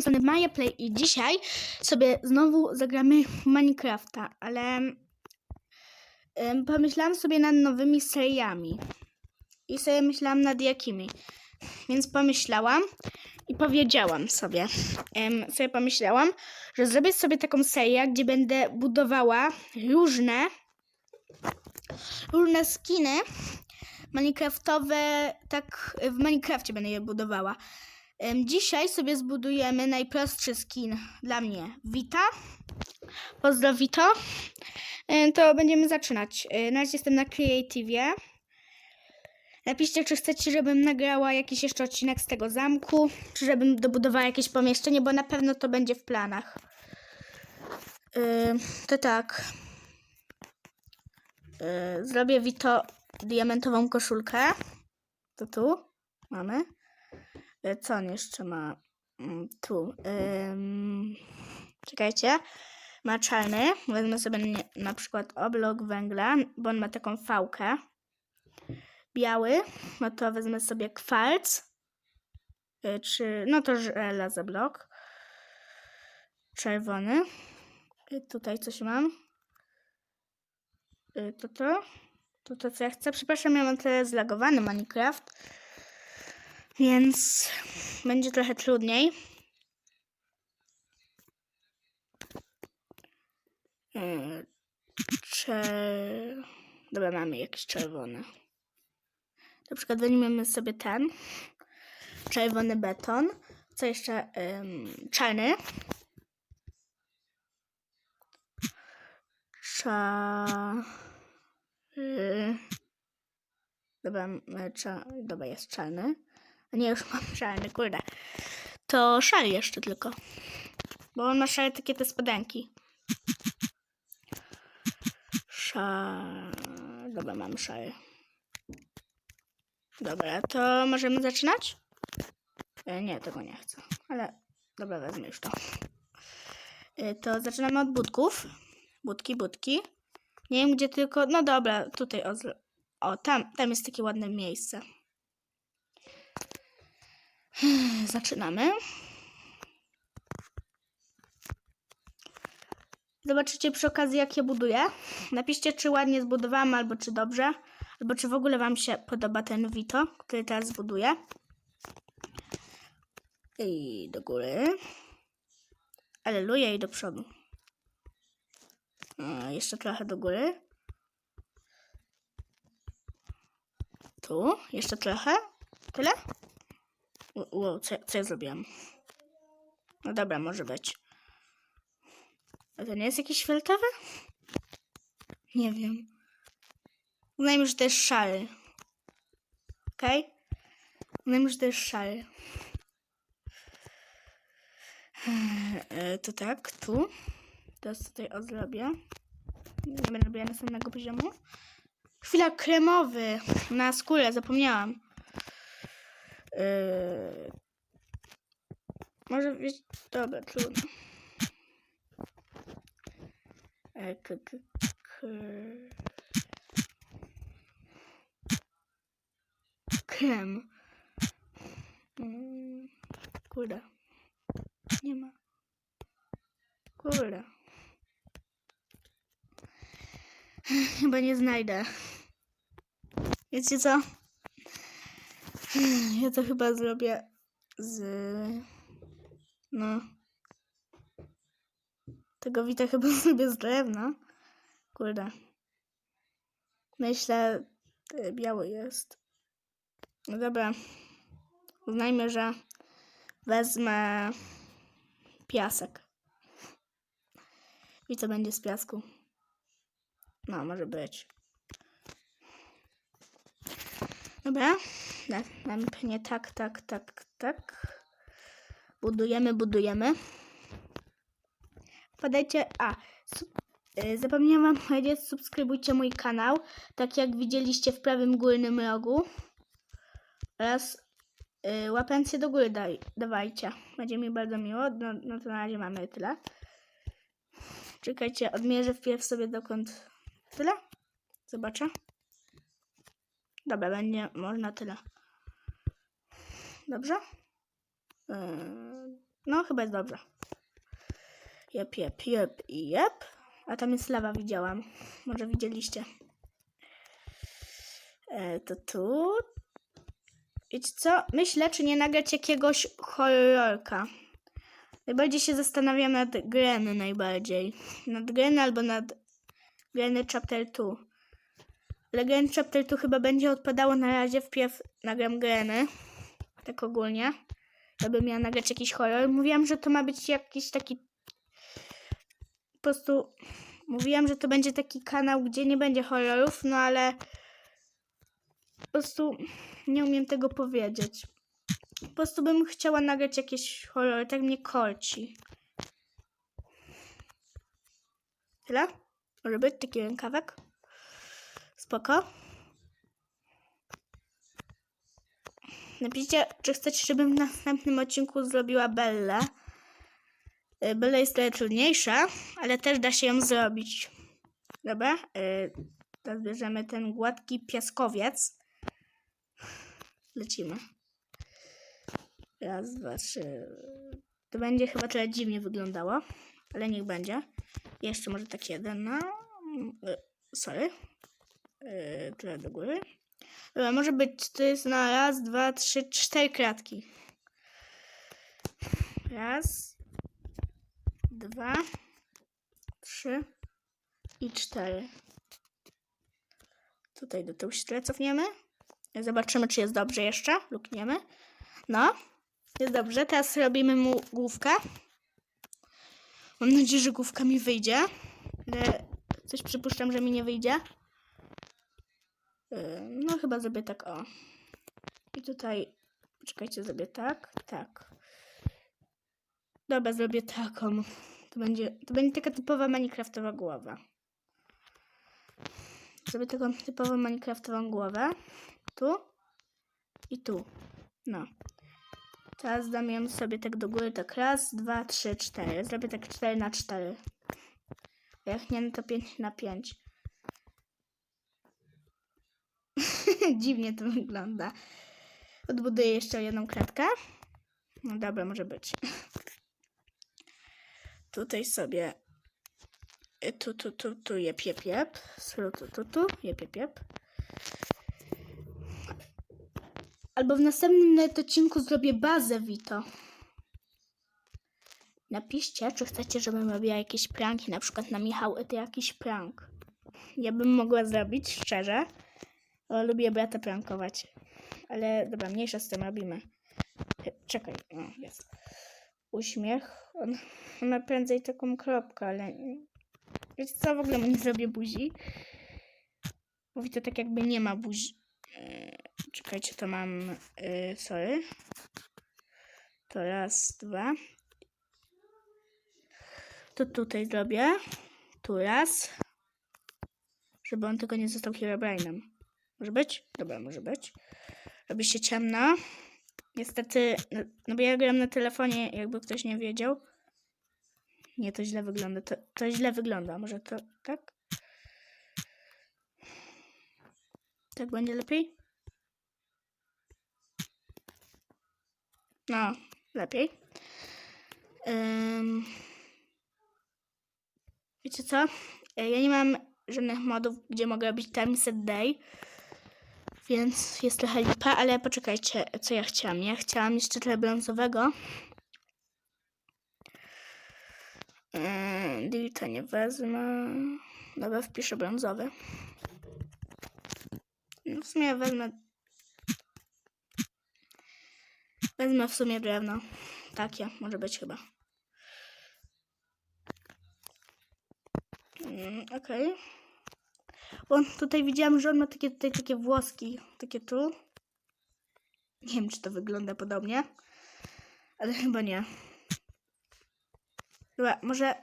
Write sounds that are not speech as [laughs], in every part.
strony Maja Play i dzisiaj sobie znowu zagramy Minecrafta, ale pomyślałam sobie nad nowymi seriami i sobie myślałam nad jakimi, więc pomyślałam i powiedziałam sobie, em, sobie pomyślałam, że zrobię sobie taką serię, gdzie będę budowała różne różne skiny minecraftowe, tak w Minecrafcie będę je budowała. Dzisiaj sobie zbudujemy najprostszy skin dla mnie. Wita. Pozdro Wito. To będziemy zaczynać. E, Na razie jestem na Creative'ie. Napiszcie, czy chcecie, żebym nagrała jakiś jeszcze odcinek z tego zamku, czy żebym dobudowała jakieś pomieszczenie, bo na pewno to będzie w planach. Em, To tak. E, Zrobię Wito diamentową koszulkę. To tu mamy. E, Co on jeszcze ma? Mm, Tu. Czekajcie. Ma czarny. Wezmę sobie na przykład oblok węgla, bo on ma taką fałkę. Biały. No to wezmę sobie kwarc. Y, Czy, no to żelazo blok. Czerwony. Y, Tutaj coś mam. Y, To to. To to, co ja chcę. Przepraszam, ja mam tyle zlagowany Minecraft. Więc będzie trochę trudniej. Yy, Czer... Dobra, mamy jakiś czerwony. Na przykład weźmiemy sobie ten. Czerwony beton. Co jeszcze? Ym, czarny. Cza... Dobra, cza... Dobra, jest czarny. Nie, już mam czarny, kurde. To szary jeszcze tylko. Bo on ma szare takie te spodenki. Szary. Dobra, mam szary. Dobra, to możemy zaczynać? E, nie, tego nie chcę. Ale dobra, wezmę już to. E, to zaczynamy od budków. Budki, budki. Nie wiem gdzie tylko. No dobra, tutaj o, o tam, tam jest takie ładne miejsce. Zaczynamy. Zobaczycie przy okazji, jak je buduję. Napiszcie, czy ładnie zbudowałam, albo czy dobrze, albo czy w ogóle Wam się podoba ten Vito, który teraz zbuduję. I do góry. Aleluja i do przodu. O, jeszcze trochę do góry. Tu, jeszcze trochę. Tyle? Wow, co, co ja zrobiłam? No dobra, może być. A to nie jest jakiś fioletowy? Nie wiem. Uznajmy, że to jest szary. Okej? Uznajmy, że to jest szary. E, To tak, tu. Teraz tutaj o zrobię. Nie będę robiła następnego poziomu. Chwila kremowy na skórę, zapomniałam. Yy... Może być. Dobra, trudno. Krem. Mm, Kurde. Nie ma. Kurde. Chyba nie znajdę. Wiecie co? Ja to chyba zrobię z. No. Tego wita chyba [laughs] zrobię z drewna. Kurde. Myślę, y, biały jest. No dobra. Uznajmy, że wezmę piasek. I co będzie z piasku? No, może być. Dobra. Tak, Następnie tak, tak, tak, tak. Budujemy, budujemy. Podajcie. A, y, zapomniałam wam powiedzieć, subskrybujcie mój kanał, tak jak widzieliście w prawym górnym rogu. Oraz y, łapencję do góry daj, dawajcie. Będzie mi bardzo miło. No, no to na razie mamy tyle. Czekajcie, odmierzę wpierw sobie dokąd tyle. Zobaczę. Dobra, będzie można tyle. Dobrze? Yy, No, chyba jest dobrze. Jep, jep, jep jep. A tam jest lawa, widziałam. Może widzieliście. E, to tu. Wiecie co? Myślę, czy nie nagrać jakiegoś horrorka. Najbardziej się zastanawiam nad Gren najbardziej. Nad Gren albo nad Gren Chapter 2. Ale Gren Chapter 2 chyba będzie odpadało na razie. Wpierw nagram Greny. Tak ogólnie. Żeby miała nagrać jakiś horror. Mówiłam, że to ma być jakiś taki... Po prostu... Mówiłam, że to będzie taki kanał, gdzie nie będzie horrorów, no ale... Po prostu nie umiem tego powiedzieć. Po prostu bym chciała nagrać jakieś horrory, tak mnie kolci. Tyle? Może być taki rękawek? Spoko. Napiszcie, czy chcecie, żebym w następnym odcinku zrobiła Bellę. Y, Bella jest trochę trudniejsza, ale też da się ją zrobić. Dobra, y, teraz bierzemy ten gładki piaskowiec. Lecimy. Raz, dwa, trzy. To będzie chyba trochę dziwnie wyglądało, ale niech będzie. Jeszcze może tak jeden. No. y, Sorry. Yy, trochę do góry. Dobra, może być to jest na raz, dwa, trzy, cztery kratki. Raz, dwa, trzy i cztery. Tutaj do tyłu się trochę cofniemy. Zobaczymy, czy jest dobrze jeszcze. Lukniemy. No, jest dobrze. Teraz robimy mu główkę. Mam nadzieję, że główka mi wyjdzie. Coś przypuszczam, że mi nie wyjdzie. Yy, No, chyba zrobię tak, o. I tutaj, poczekajcie, zrobię tak, tak. Dobra, zrobię taką. To będzie, to będzie taka typowa Minecraftowa głowa. Zrobię taką typową Minecraftową głowę. Tu i tu. No. Teraz dam ją sobie tak do góry, tak raz, dwa, trzy, cztery. Zrobię tak cztery na cztery. Jak nie, no to pięć na pięć. [laughs] Dziwnie to wygląda. Odbuduję jeszcze jedną kratkę. No dobra, może być. Tutaj sobie y, tu, tu, tu, tu, jep, jep, jep. Tu, tu, tu, jep, jep, jep. Albo w następnym odcinku zrobię bazę Vito. Napiszcie, czy chcecie, żebym robiła jakieś pranki, na przykład na Michał, to jakiś prank. Ja bym mogła zrobić, szczerze. Bo lubię brata prankować. Ale dobra, mniejsza z tym robimy. Czekaj, o, jest. Uśmiech. On, ma prędzej taką kropkę, ale... Wiecie co, w ogóle mu nie zrobię buzi. Mówi to tak jakby nie ma buzi. Yy, Czekajcie, to mam... Yy, sorry. To raz, dwa. To tutaj zrobię. Tu raz. Żeby on tylko nie został Herobrine'em. Może być? Dobra, może być. Robi się ciemno. Niestety, no, no bo ja gram na telefonie, jakby ktoś nie wiedział. Nie, to źle wygląda. To, to źle wygląda. Może to tak? Tak będzie lepiej? No, lepiej. Ym... Wiecie co? E, Ja nie mam żadnych modów, gdzie mogę robić time set day. Więc jest trochę lipa, ale poczekajcie, co ja chciałam. Ja chciałam jeszcze trochę brązowego. Yy, nie wezmę. Dobra, wpiszę brązowy. No w sumie wezmę... Wezmę w sumie drewno. Takie, może być chyba. Mm, Okej. Bo tutaj widziałam, że on ma takie tutaj takie włoski, takie tu. Nie wiem, czy to wygląda podobnie, ale chyba nie. Dobra, może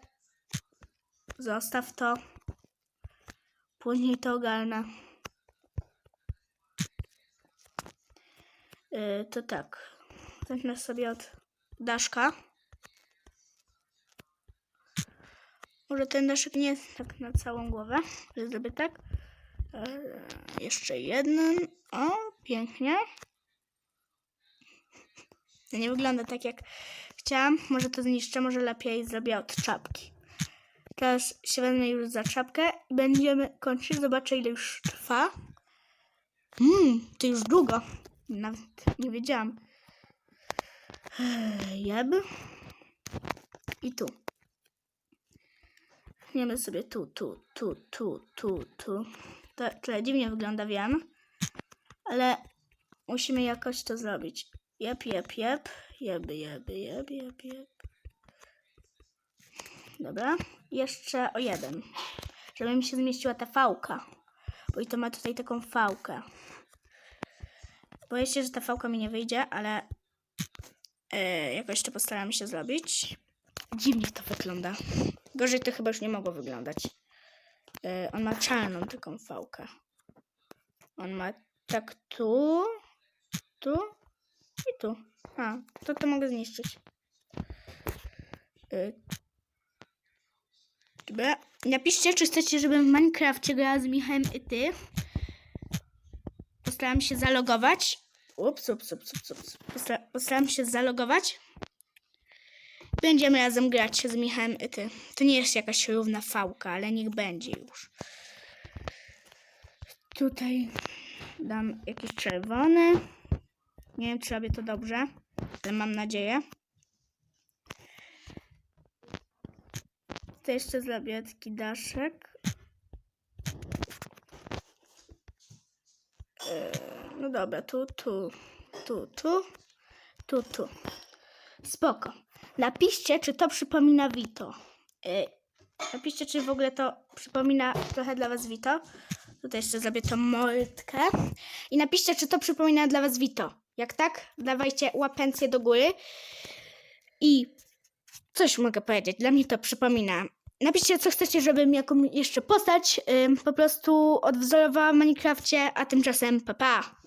zostaw to. Później to ogarnę. Yy, to tak. Zacznę sobie od daszka. Może ten daszek nie jest tak na całą głowę, zrobię tak. E, jeszcze jeden. O, pięknie. Nie wygląda tak jak chciałam. Może to zniszczę, może lepiej zrobię od czapki. Teraz się wezmę już za czapkę i będziemy kończyć. Zobaczę, ile już trwa. Mmm, to już długo. Nawet nie wiedziałam. Jeb. I tu. Tniemy sobie tu, tu, tu, tu, tu, tu. To trochę dziwnie wygląda, wiem. Ale musimy jakoś to zrobić. Jep, jep, jep. Jeby, jeby, jeb, jeb, jeb. Dobra. Jeszcze o jeden. Żeby mi się zmieściła ta fałka. Bo i to ma tutaj taką fałkę. Boję się, że ta fałka mi nie wyjdzie, ale e, jakoś to postaram się zrobić. Dziwnie to wygląda. Gorzej to chyba już nie mogło wyglądać. E, on ma czarną taką fałkę. On ma tak tu, tu i tu. A, to to mogę zniszczyć. E, Dobra. Napiszcie, czy chcecie, żebym w Minecrafcie grała z Michałem i ty. Postaram się zalogować. Ups, ups, ups, ups, ups. Postaram się zalogować. Będziemy razem grać z Michałem i ty. To nie jest jakaś równa fałka, ale niech będzie już. Tutaj dam jakiś czerwony. Nie wiem, czy robię to dobrze, ale mam nadzieję. To jeszcze zrobię taki daszek. Eee, No dobra, tu, tu, tu, tu, tu, tu. Spoko. Napiszcie, czy to przypomina Vito. Eee, Napiszcie, czy w ogóle to przypomina trochę dla Was Vito. Tutaj jeszcze zrobię tą moltkę. I napiszcie, czy to przypomina dla Was Vito. Jak tak, dawajcie łapencję do góry. I coś mogę powiedzieć. Dla mnie to przypomina. Napiszcie, co chcecie, żebym jaką jeszcze postać ym, po prostu odwzorowała w Minecrafcie, a tymczasem pa pa!